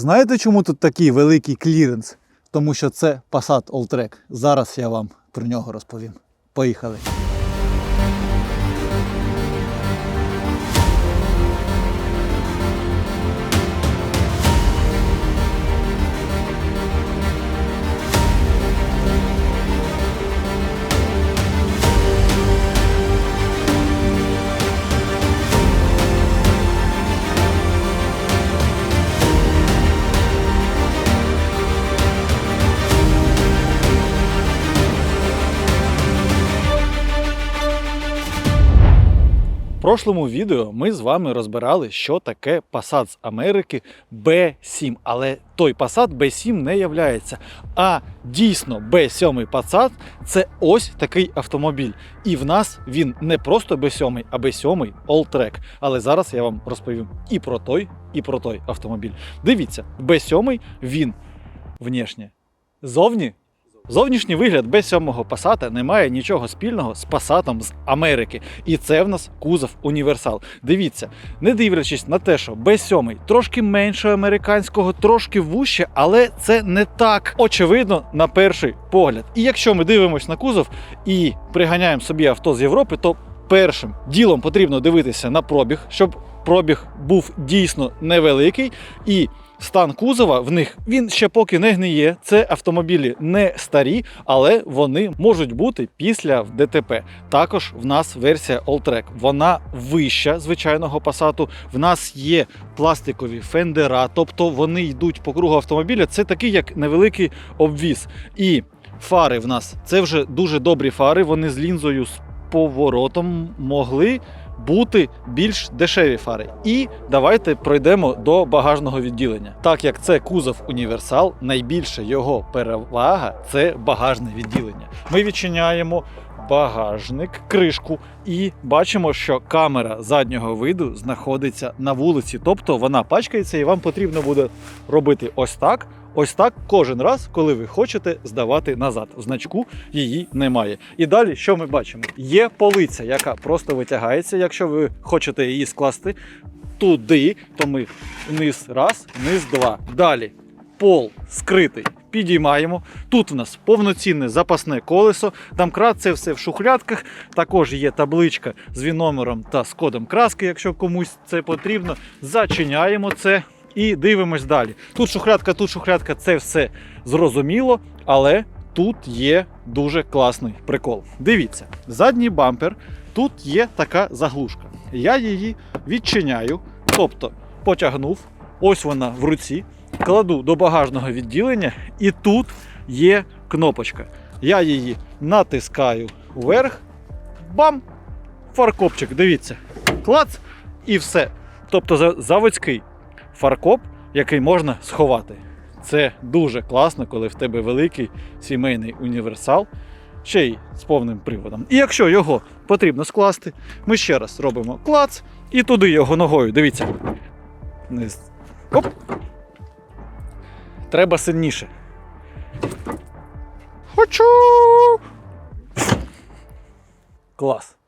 Знаєте, чому тут такий великий кліренс? Тому що це Passat Alltrack. Зараз я вам про нього розповім. Поїхали. Прошлому відео ми з вами розбирали, що таке Passat з Америки B7. Але той Passat B7 не являється. А дійсно B7 Passat це ось такий автомобіль. І в нас він не просто B7, а B7 Alltrack. Але зараз я вам розповім і про той, і про той автомобіль. Дивіться, B7 він внешнє. Зовні Зовнішній вигляд B7 Passat не має нічого спільного з Passat з Америки. І це в нас кузов універсал. Дивіться, не дивлячись на те, що B7 трошки менше американського, трошки вуще, але це не так очевидно на перший погляд. І якщо ми дивимося на кузов і приганяємо собі авто з Європи, то першим ділом потрібно дивитися на пробіг, щоб пробіг був дійсно невеликий і стан кузова в них він ще поки не гниє. Це автомобілі не старі, але вони можуть бути після в ДТП. Також в нас версія Alltrack. Вона вища звичайного пасату. В нас є пластикові фендера, тобто вони йдуть по кругу автомобіля. Це такий як невеликий обвіз. І фари в нас це вже дуже добрі фари. Вони з лінзою з поворотом могли бути більш дешеві фари. І давайте пройдемо до багажного відділення. Так як це кузов універсал, найбільша його перевага це багажне відділення. Ми відчиняємо багажник, кришку, і бачимо, що камера заднього виду знаходиться на вулиці, тобто вона пачкається, і вам потрібно буде робити ось так. Ось так кожен раз, коли ви хочете здавати назад. В значку її немає. І далі, що ми бачимо? Є полиця, яка просто витягається. Якщо ви хочете її скласти туди, то ми вниз раз, вниз два. Далі пол скритий. Підіймаємо. Тут у нас повноцінне запасне колесо. Домкрат це все в шухлядках. Також є табличка з віномером та з кодом краски, якщо комусь це потрібно. Зачиняємо це і дивимось далі. Тут шухлядка, тут шухлядка, це все зрозуміло, але тут є дуже класний прикол. Дивіться, задній бампер, тут є така заглушка. Я її відчиняю, тобто потягнув, ось вона в руці, кладу до багажного відділення, і тут є кнопочка. Я її натискаю вверх, бам! Фаркопчик, дивіться, клац, і все. Тобто заводський фаркоп, який можна сховати. Це дуже класно, коли в тебе великий сімейний універсал, ще й з повним приводом. І якщо його потрібно скласти, ми ще раз робимо клац і туди його ногою. Дивіться. Оп. Треба сильніше. Хочу. Клас.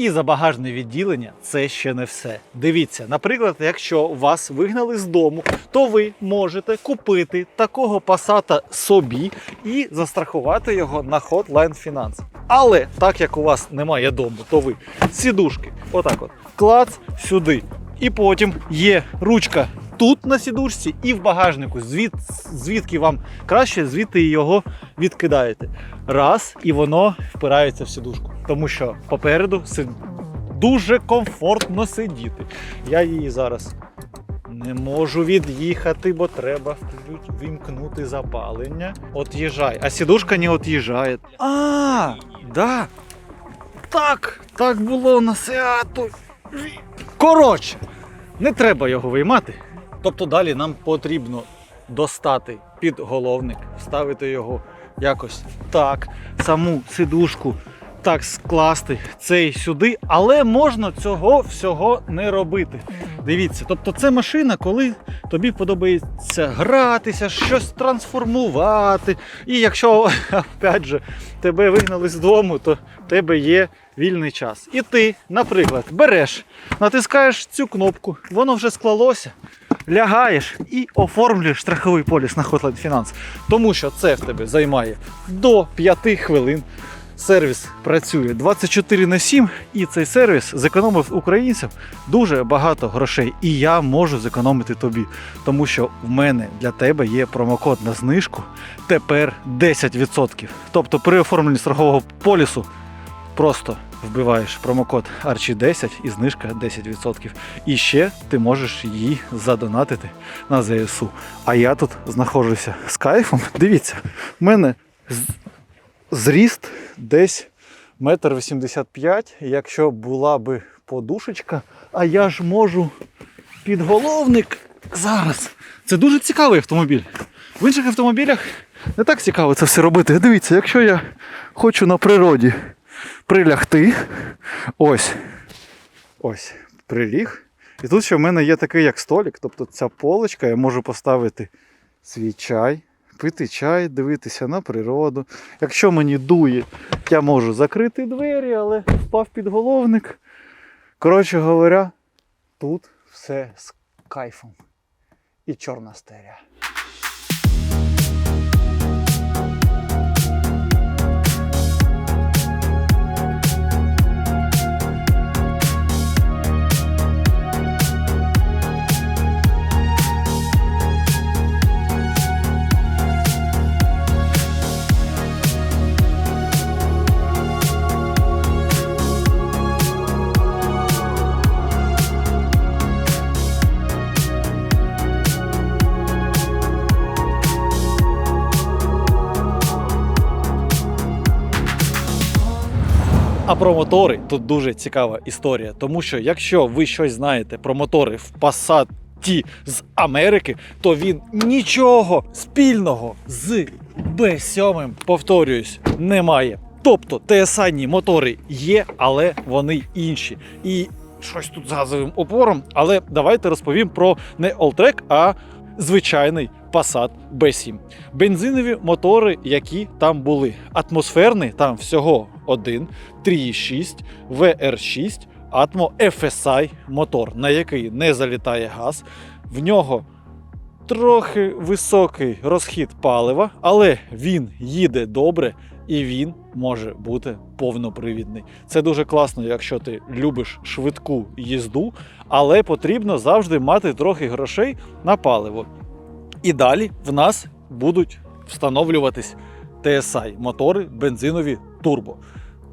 І за багажне відділення це ще не все. Дивіться, наприклад, якщо вас вигнали з дому, то ви можете купити такого пасата собі і застрахувати його на Hotline Finance. Але так як у вас немає дому, то ви сідушки, отак от, клац сюди. І потім є ручка тут на сідушці і в багажнику. Звід, звідки вам краще, звідти його відкидаєте. Раз, і воно впирається в сідушку. Тому що попереду дуже комфортно сидіти. Я її зараз не можу від'їхати, бо треба вимкнути запалення. От'їжджай. А сідушка не от'їжджає. А, да. Так, так було на Сеату. Коротше, не треба його виймати. Тобто далі нам потрібно достати підголовник, вставити його якось так, саму сидушку так скласти цей сюди, але можна цього всього не робити. Дивіться, тобто це машина, коли тобі подобається гратися, щось трансформувати. І якщо опять же, тебе вигнали з дому, то в тебе є вільний час. І ти, наприклад, береш, натискаєш цю кнопку, воно вже склалося. Лягаєш і оформлюєш страховий поліс на Hotline Finance. Тому що це в тебе займає до 5 хвилин. Сервіс працює 24 на 7, і цей сервіс зекономив українцям дуже багато грошей. І я можу зекономити тобі, тому що в мене для тебе є промокод на знижку тепер 10%. Тобто при оформленні страхового полісу просто вбиваєш промокод Archie10 і знижка 10%. І ще ти можеш її задонатити на ЗСУ. А я тут знаходжуся з кайфом. Дивіться, в мене зріст десь метр вісімдесят п'ять. Якщо була би подушечка, а я ж можу підголовник зараз. Це дуже цікавий автомобіль. В інших автомобілях не так цікаво це все робити. Дивіться, якщо я хочу на природі прилягти, ось, ось, приліг. І тут ще в мене є такий як столик, тобто ця полочка, я можу поставити свій чай, пити чай, дивитися на природу. Якщо мені дує, я можу закрити двері, але впав підголовник. Коротше говоря, тут все з кайфом. І чорна стерія. А про мотори тут дуже цікава історія, тому що якщо ви щось знаєте про мотори в Passat з Америки, то він нічого спільного з B7, повторююсь, не має. Тобто TSI мотори є, але вони інші. І щось тут з газовим опором. Але давайте розповім про не Alltrack, а звичайний Passat B7. Бензинові мотори, які там були. Атмосферний там всього один, 3,6, VR6, Atmo FSI мотор, на який не залітає газ. В нього трохи високий розхід палива, але він їде добре і він може бути повнопривідний. Це дуже класно, якщо ти любиш швидку їзду, але потрібно завжди мати трохи грошей на паливо. І далі в нас будуть встановлюватись TSI мотори бензинові турбо.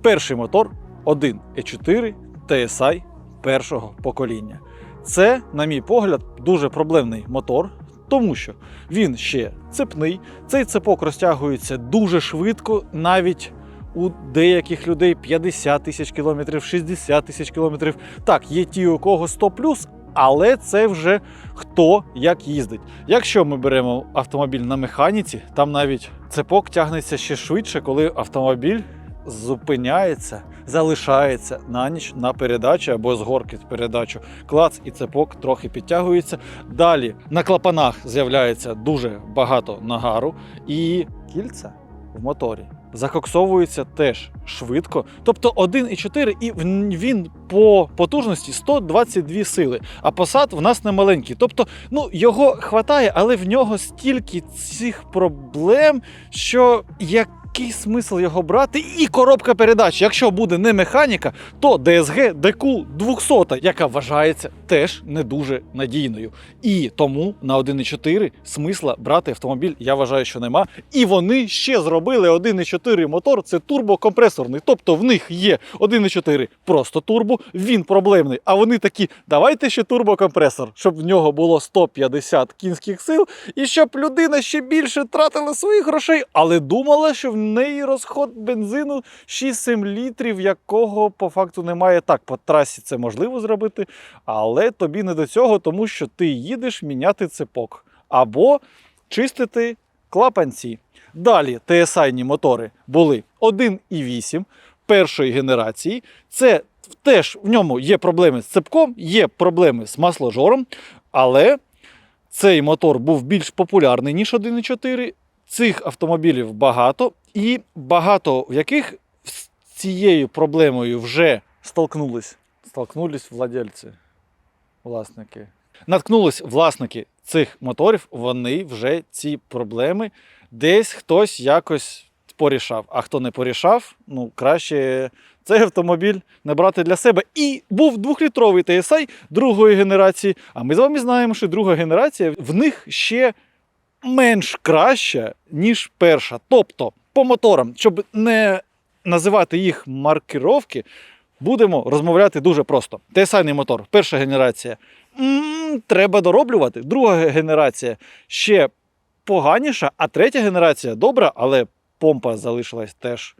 Перший мотор 1.4 TSI першого покоління. Це, на мій погляд, дуже проблемний мотор, тому що він ще цепний. Цей цепок розтягується дуже швидко, навіть у деяких людей 50 тисяч кілометрів, 60 тисяч кілометрів. Так, є ті, у кого 100 але це вже хто як їздить. Якщо ми беремо автомобіль на механіці, там навіть цепок тягнеться ще швидше, коли автомобіль зупиняється, залишається на ніч на передачі або з горки передачу. Клац і цепок трохи підтягується. Далі на клапанах з'являється дуже багато нагару і кільця в моторі. Закоксовується теж швидко. Тобто 1,4 і він по потужності 122 сили. А посад в нас не маленький. Тобто, ну його хватає, але в нього стільки цих проблем, що який смисл його брати? І коробка передач. Якщо буде не механіка, то DSG DQ 200, яка вважається теж не дуже надійною. І тому на 1,4 смисла брати автомобіль, я вважаю, що нема. І вони ще зробили 1,4 мотор, це турбокомпресорний. Тобто в них є 1,4 просто турбо, він проблемний. А вони такі, давайте ще турбокомпресор, щоб в нього було 150 кінських сил, і щоб людина ще більше тратила своїх грошей, але думала, що в неї розход бензину 6-7 літрів, якого по факту немає. Так, по трасі це можливо зробити, але тобі не до цього, тому що ти їдеш міняти цепок або чистити клапанці. Далі TSI-ні мотори були 1,8 першої генерації. Це теж в ньому є проблеми з цепком, є проблеми з масложором, але цей мотор був більш популярний, ніж 1,4. Цих автомобілів багато, і багато в яких з цією проблемою вже столкнулись. Столкнулись владельці, власники. Наткнулись власники цих моторів, вони вже ці проблеми десь хтось якось порішав. А хто не порішав, ну краще цей автомобіль не брати для себе. І був двохлітровий TSI другої генерації. А ми з вами знаємо, що друга генерація в них ще менш краща, ніж перша. Тобто, по моторам, щоб не називати їх маркировки, будемо розмовляти дуже просто. TSI мотор, перша генерація. м треба дороблювати. Друга генерація ще поганіша, а третя генерація добра, але помпа залишилась теж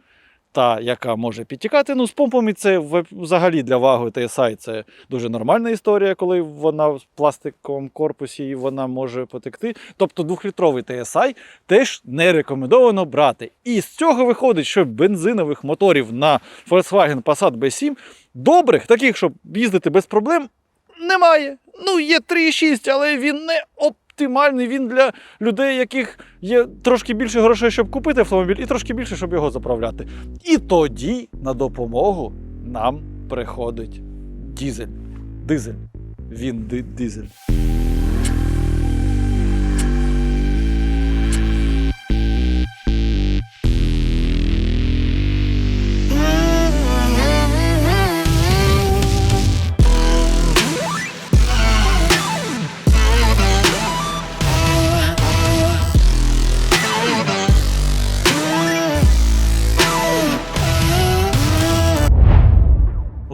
та, яка може підтікати. Ну, з помпами це взагалі для ваги TSI це дуже нормальна історія, коли вона в пластиковому корпусі і вона може потекти. Тобто двохлітровий TSI теж не рекомендовано брати. І з цього виходить, що бензинових моторів на Volkswagen Passat B7 добрих, таких, щоб їздити без проблем, немає. Ну, є 3,6, але він не оптимальний. Він для людей, яких є трошки більше грошей, щоб купити автомобіль, і трошки більше, щоб його заправляти. І тоді на допомогу нам приходить дізель. Дизель. Він ди- дизель.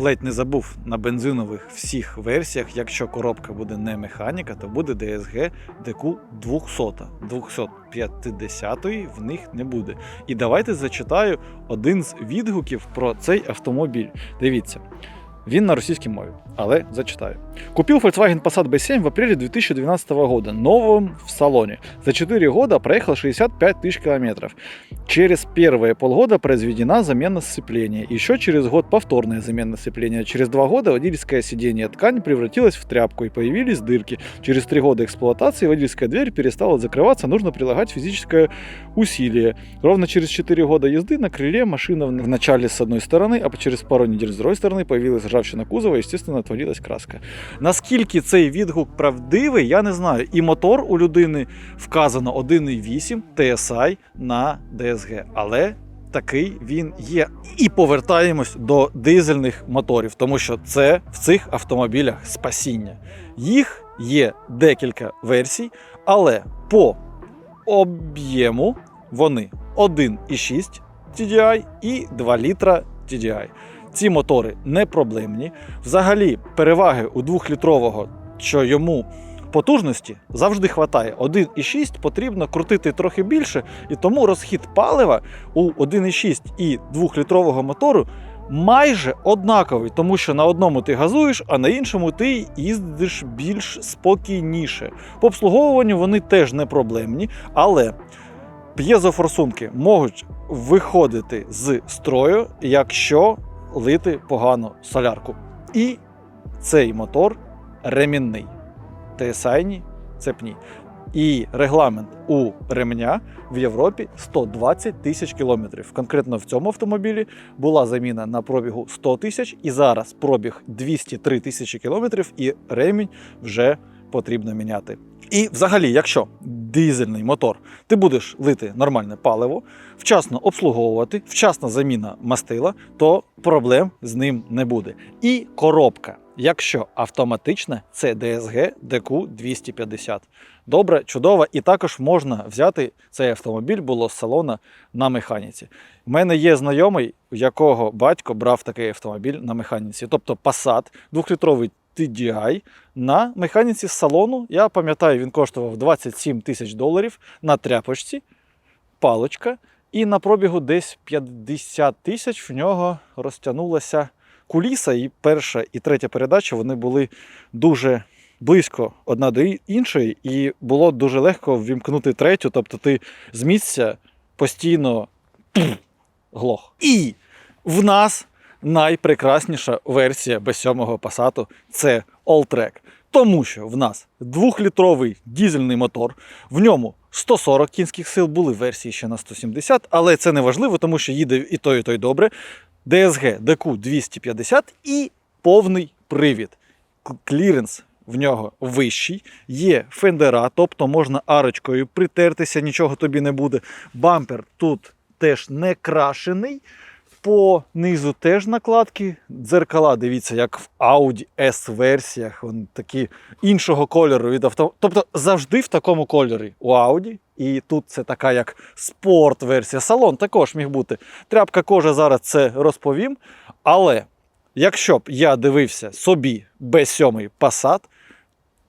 Ледь не забув на бензинових всіх версіях, якщо коробка буде не механіка, то буде DSG DQ 200. 250 в них не буде. І давайте зачитаю один з відгуків про цей автомобіль. Дивіться. Він на російській мові, але зачитаю. Купил Volkswagen Passat B7 в апреле 2012 года, новым в салоне. За 4 года проехал 65 тысяч километров. Через первые полгода произведена замена сцепления. Еще через год повторная замена сцепления. Через два года водительское сиденье ткань превратилась в тряпку и появились дырки. Через три года эксплуатации водительская дверь перестала закрываться, нужно прилагать физическое усилие. Ровно через 4 года езды на крыле машина в начале с одной стороны, а через пару недель с другой стороны появилась ржавчина кузова, и, естественно, отвалилась краска. Наскільки цей відгук правдивий, я не знаю. І мотор у людини вказано 1,8 TSI на DSG, але такий він є. І повертаємось до дизельних моторів, тому що це в цих автомобілях спасіння. Їх є декілька версій, але по об'єму вони 1,6 TDI і 2 літра TDI. Ці мотори не проблемні. Взагалі, переваги у 2-літрового, що йому потужності завжди хватає. 1,6 потрібно крутити трохи більше, і тому розхід палива у 1,6 і 2-літрового мотору майже однаковий, тому що на одному ти газуєш, а на іншому ти їздиш більш спокійніше. По обслуговуванню вони теж не проблемні, але п'єзофорсунки можуть виходити з строю, якщо лити погану солярку. І цей мотор ремінний. TSI цепні. І регламент у ремня в Європі 120 тисяч кілометрів. Конкретно в цьому автомобілі була заміна на пробігу 100 тисяч, і зараз пробіг 203 тисячі кілометрів, і ремінь вже потрібно міняти. І взагалі, якщо дизельний мотор, ти будеш лити нормальне паливо, вчасно обслуговувати, вчасна заміна мастила, то проблем з ним не буде. І коробка, якщо автоматична, це DSG DQ 250. Добре, чудово, і також можна взяти цей автомобіль було з салона на механіці. У мене є знайомий, у якого батько брав такий автомобіль на механіці, тобто Passat, двохлітровий TDI на механіці салону. Я пам'ятаю, він коштував 27 тисяч доларів на тряпочці, палочка, і на пробігу десь 50 тисяч в нього розтягнулася куліса, і перша і третя передача вони були дуже близько одна до іншої, і було дуже легко ввімкнути третю, тобто ти з місця постійно глох. І в нас найпрекрасніша версія B7 Passat це Alltrack. Тому що в нас двохлітровий дізельний мотор, в ньому 140 кінських сил, були версії ще на 170, але це не важливо, тому що їде і той, і той добре. DSG DQ 250 і повний привід. Кліренс в нього вищий, є фендера, тобто можна арочкою притертися, нічого тобі не буде. Бампер тут теж не крашений. По низу теж накладки. Дзеркала, дивіться, як в Audi S-версіях, вони такі іншого кольору від авто. Тобто завжди в такому кольорі у Audi. І тут це така як спорт-версія. Салон також міг бути. Тряпка кожа зараз це розповім. Але якщо б я дивився собі B7 Passat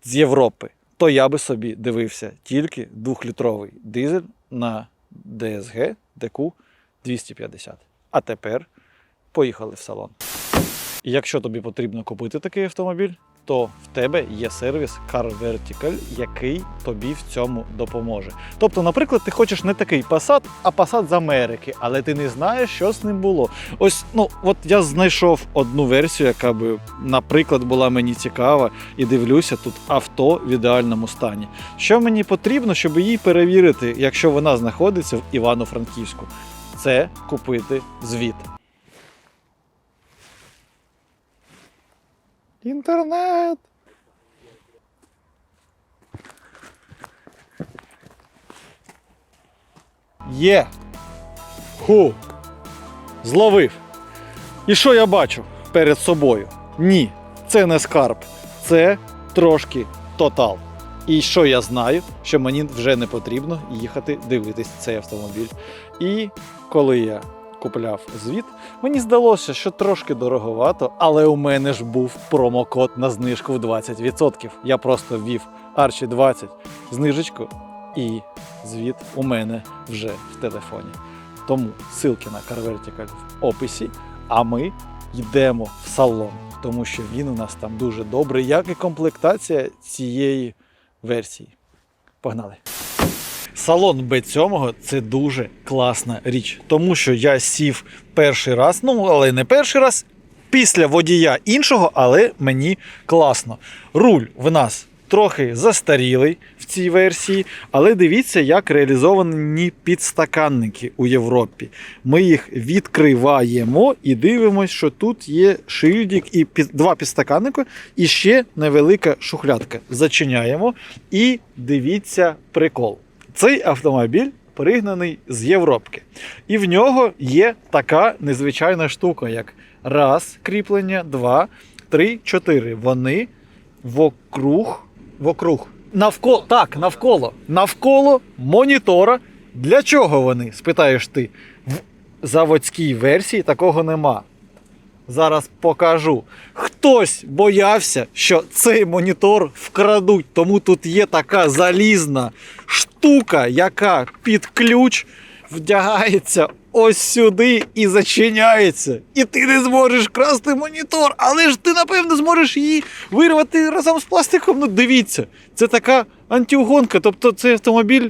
з Європи, то я би собі дивився тільки 2-літровий дизель на DSG DQ 250. А тепер поїхали в салон. Якщо тобі потрібно купити такий автомобіль, то в тебе є сервіс Car Vertical, який тобі в цьому допоможе. Тобто, наприклад, ти хочеш не такий Passat, а Passat з Америки, але ти не знаєш, що з ним було. Ось, ну от я знайшов одну версію, яка би, наприклад, була мені цікава, і дивлюся, тут авто в ідеальному стані. Що мені потрібно, щоб її перевірити, якщо вона знаходиться в Івано-Франківську? Це купити звіт. Інтернет. Є. Ху. Зловив. І що я бачу перед собою? Ні, це не скарб. Це трошки тотал. І що я знаю, що мені вже не потрібно їхати дивитись цей автомобіль. І коли я купляв звіт, мені здалося, що трошки дороговато, але у мене ж був промокод на знижку в 20%. Я просто ввів Archie 20 знижечку, і звіт у мене вже в телефоні. Тому ссылки на CarVertical в описі, а ми йдемо в салон, тому що він у нас там дуже добрий, як і комплектація цієї версії. Погнали! Салон B7 це дуже класна річ, тому що я сів перший раз, ну але не перший раз, після водія іншого, але мені класно. Руль в нас трохи застарілий в цій версії, але дивіться, як реалізовані підстаканники у Європі. Ми їх відкриваємо і дивимося, що тут є шильдик і під- два підстаканники, і ще невелика шухлядка. Зачиняємо і дивіться прикол. Цей автомобіль пригнаний з Європки. І в нього є така незвичайна штука, як раз кріплення, два, три, чотири. Вони вокруг, вокруг. Навколо, так, навколо. Навколо монітора. Для чого вони? спитаєш ти. В заводській версії такого нема. Зараз покажу. Хтось боявся, що цей монітор вкрадуть, тому тут є така залізна штука, яка під ключ вдягається ось сюди і зачиняється. І ти не зможеш красти монітор, але ж ти, напевно, зможеш її вирвати разом з пластиком. Ну, дивіться, це така антиугонка. Тобто цей автомобіль.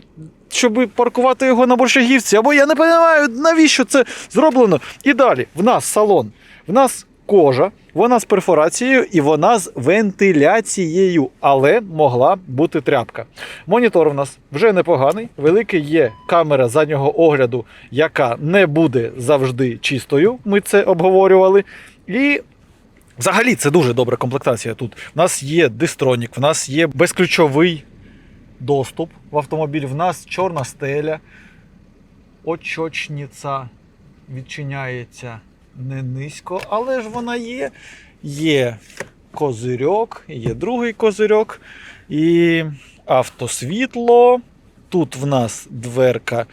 Щоб паркувати його на борщагівці, або я не розумію, навіщо це зроблено. І далі, в нас салон, в нас кожа, вона з перфорацією і вона з вентиляцією, але могла бути тряпка. Монітор у нас вже непоганий. Великий є камера заднього огляду, яка не буде завжди чистою. Ми це обговорювали. І взагалі це дуже добра комплектація тут. У нас є дистронік, в нас є безключовий доступ в автомобіль, в нас чорна стеля, очочниця відчиняється не низько, але ж вона є. Є козирьок, є другий козирьок і автосвітло. Тут в нас дверка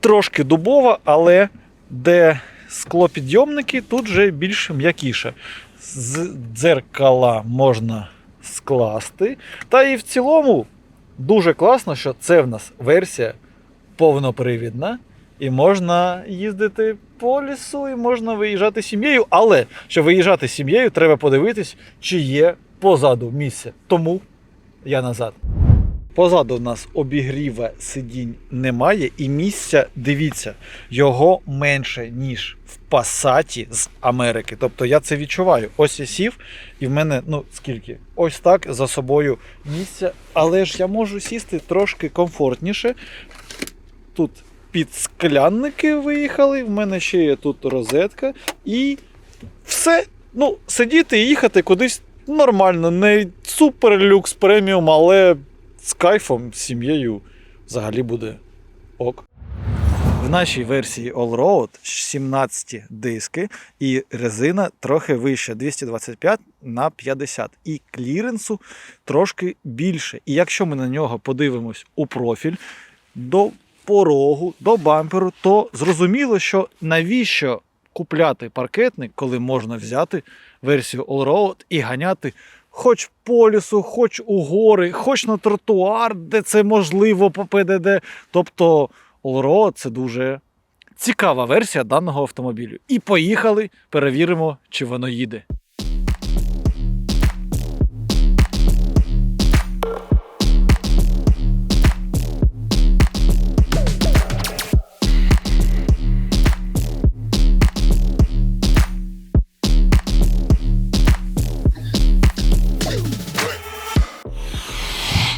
трошки дубова, але де склопідйомники, тут вже більш м'якіше. З дзеркала можна скласти. Та і в цілому дуже класно, що це в нас версія повнопривідна. І можна їздити по лісу, і можна виїжджати сім'єю. Але щоб виїжджати сім'єю, треба подивитись, чи є позаду місце. Тому я назад. Позаду в нас обігріва сидінь немає, і місця, дивіться, його менше, ніж в пасаті з Америки. Тобто я це відчуваю. Ось я сів, і в мене, ну скільки? Ось так за собою місця. Але ж я можу сісти трошки комфортніше. Тут підсклянники виїхали, в мене ще є тут розетка. І все. Ну, сидіти і їхати кудись нормально, не супер люкс преміум, але з кайфом, з сім'єю взагалі буде ок. В нашій версії Allroad 17 диски і резина трохи вища 225 на 50 і кліренсу трошки більше. І якщо ми на нього подивимось у профіль до порогу, до бамперу, то зрозуміло, що навіщо купляти паркетник, коли можна взяти версію Allroad і ганяти хоч по лісу, хоч у гори, хоч на тротуар, де це можливо по ПДД. Тобто Allroad це дуже цікава версія даного автомобілю. І поїхали, перевіримо, чи воно їде.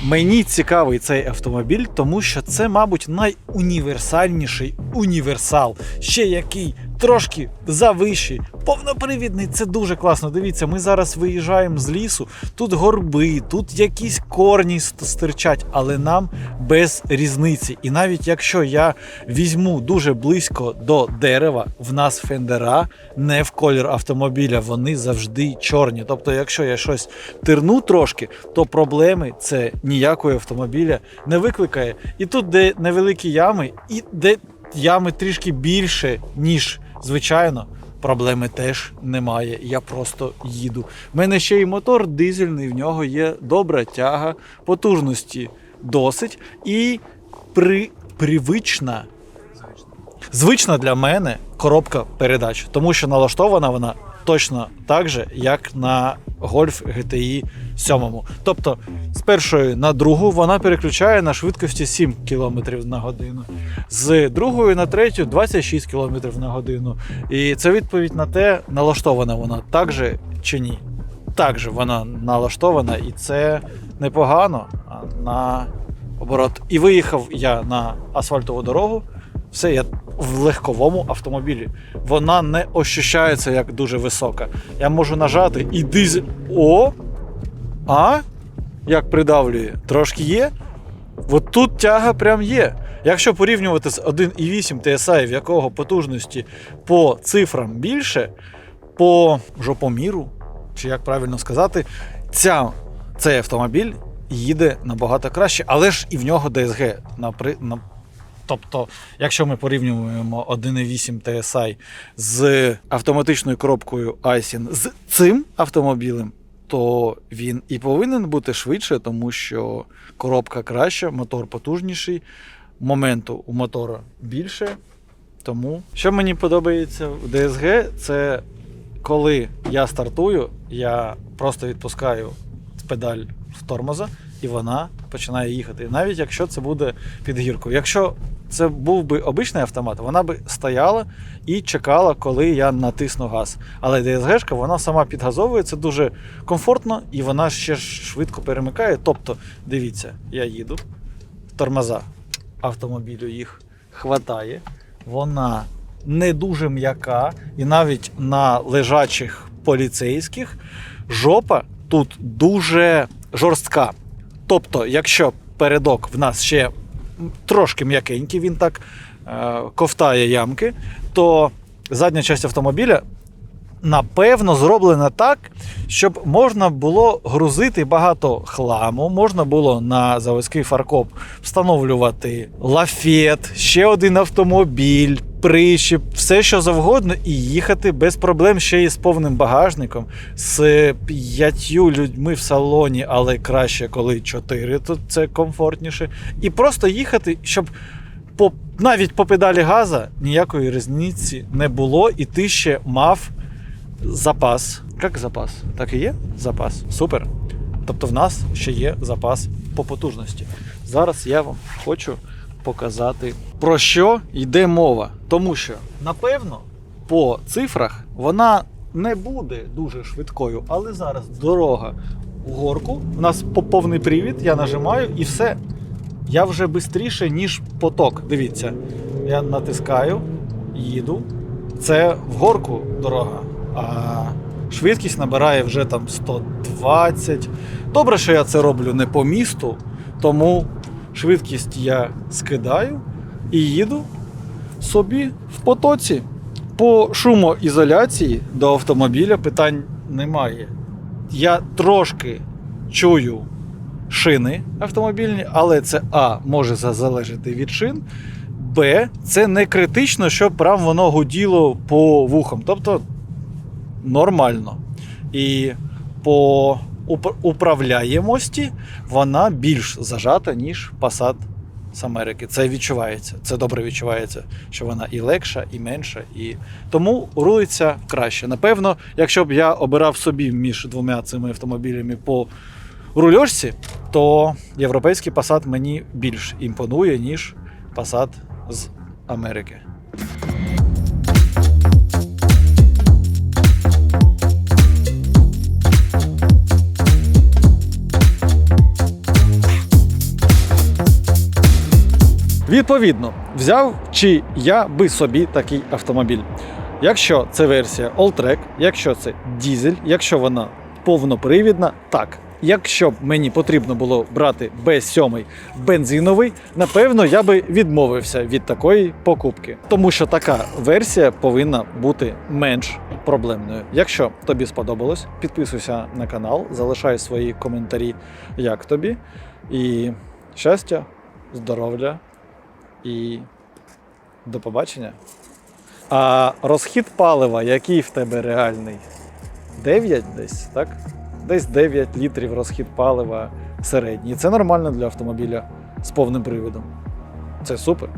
Мені цікавий цей автомобіль, тому що це, мабуть, найуніверсальніший універсал. Ще який трошки завищий, повнопривідний. Це дуже класно. Дивіться, ми зараз виїжджаємо з лісу. Тут горби, тут якісь корні стирчать, але нам без різниці. І навіть якщо я візьму дуже близько до дерева, в нас фендера не в колір автомобіля, вони завжди чорні. Тобто, якщо я щось тирну трошки, то проблеми це ніякої автомобіля не викликає. І тут, де невеликі ями, і де ями трішки більше, ніж звичайно. Проблеми теж немає. Я просто їду. У мене ще й мотор дизельний, в нього є добра тяга, потужності досить і при, привична звична для мене коробка передач, тому що налаштована вона точно так же, як на Golf GTI 7. Тобто з першої на другу вона переключає на швидкості 7 км на годину, з другої на третю 26 км на годину. І це відповідь на те, налаштована вона так же чи ні. Так же вона налаштована, і це непогано. А на оборот. І виїхав я на асфальтову дорогу. Все, я в легковому автомобілі. Вона не ощущається як дуже висока. Я можу нажати і дизель. О! А? Як придавлює? Трошки є. От тут тяга прям є. Якщо порівнювати з 1,8 TSI, в якого потужності по цифрам більше, по жопоміру, чи як правильно сказати, ця, цей автомобіль їде набагато краще, але ж і в нього DSG. Напри, на, тобто, якщо ми порівнюємо 1,8 TSI з автоматичною коробкою Aisin з цим автомобілем, то він і повинен бути швидше, тому що коробка краща, мотор потужніший, моменту у мотора більше. Тому, що мені подобається в DSG, це коли я стартую, я просто відпускаю педаль в тормоза, і вона починає їхати. Навіть якщо це буде під гірку. Якщо це був би обичний автомат, вона би стояла і чекала, коли я натисну газ. Але DSG, вона сама підгазовує, це дуже комфортно і вона ще швидко перемикає. Тобто, дивіться, я їду, тормоза автомобілю їх хватає, вона не дуже м'яка, і навіть на лежачих поліцейських жопа тут дуже жорстка. Тобто, якщо передок в нас ще трошки м'якенький, він так е, ковтає ямки, то задня частина автомобіля напевно зроблена так, щоб можна було грузити багато хламу, можна було на заводський фаркоп встановлювати лафет, ще один автомобіль, прищіп, все що завгодно, і їхати без проблем ще й з повним багажником, з п'ятью людьми в салоні, але краще, коли чотири, то це комфортніше. І просто їхати, щоб по, навіть по педалі газа ніякої різниці не було, і ти ще мав запас. Як запас? Так і є? Запас. Супер. Тобто в нас ще є запас по потужності. Зараз я вам хочу показати, про що йде мова. Тому що, напевно, по цифрах вона не буде дуже швидкою, але зараз дорога у горку. У нас по- повний привід, я нажимаю і все. Я вже швидше, ніж поток. Дивіться, я натискаю, їду. Це в горку дорога. А швидкість набирає вже там 120. Добре, що я це роблю не по місту, тому швидкість я скидаю і їду собі в потоці. По шумоізоляції до автомобіля питань немає. Я трошки чую шини автомобільні, але це А може залежати від шин. Б, це не критично, щоб прям воно гуділо по вухам. Тобто нормально. І по управляємості вона більш зажата, ніж Passat з Америки. Це відчувається. Це добре відчувається, що вона і легша, і менша. І... Тому рулиться краще. Напевно, якщо б я обирав собі між двома цими автомобілями по рульошці, то європейський Passat мені більш імпонує, ніж Passat з Америки. Відповідно, взяв чи я би собі такий автомобіль. Якщо це версія Alltrack, якщо це дізель, якщо вона повнопривідна, так. Якщо б мені потрібно було брати B7 бензиновий, напевно, я би відмовився від такої покупки, тому що така версія повинна бути менш проблемною. Якщо тобі сподобалось, підписуйся на канал, залишай свої коментарі, як тобі. І щастя, здоров'я і до побачення. А розхід палива, який в тебе реальний? 9 десь, так? Десь 9 літрів розхід палива середній. Це нормально для автомобіля з повним приводом. Це супер.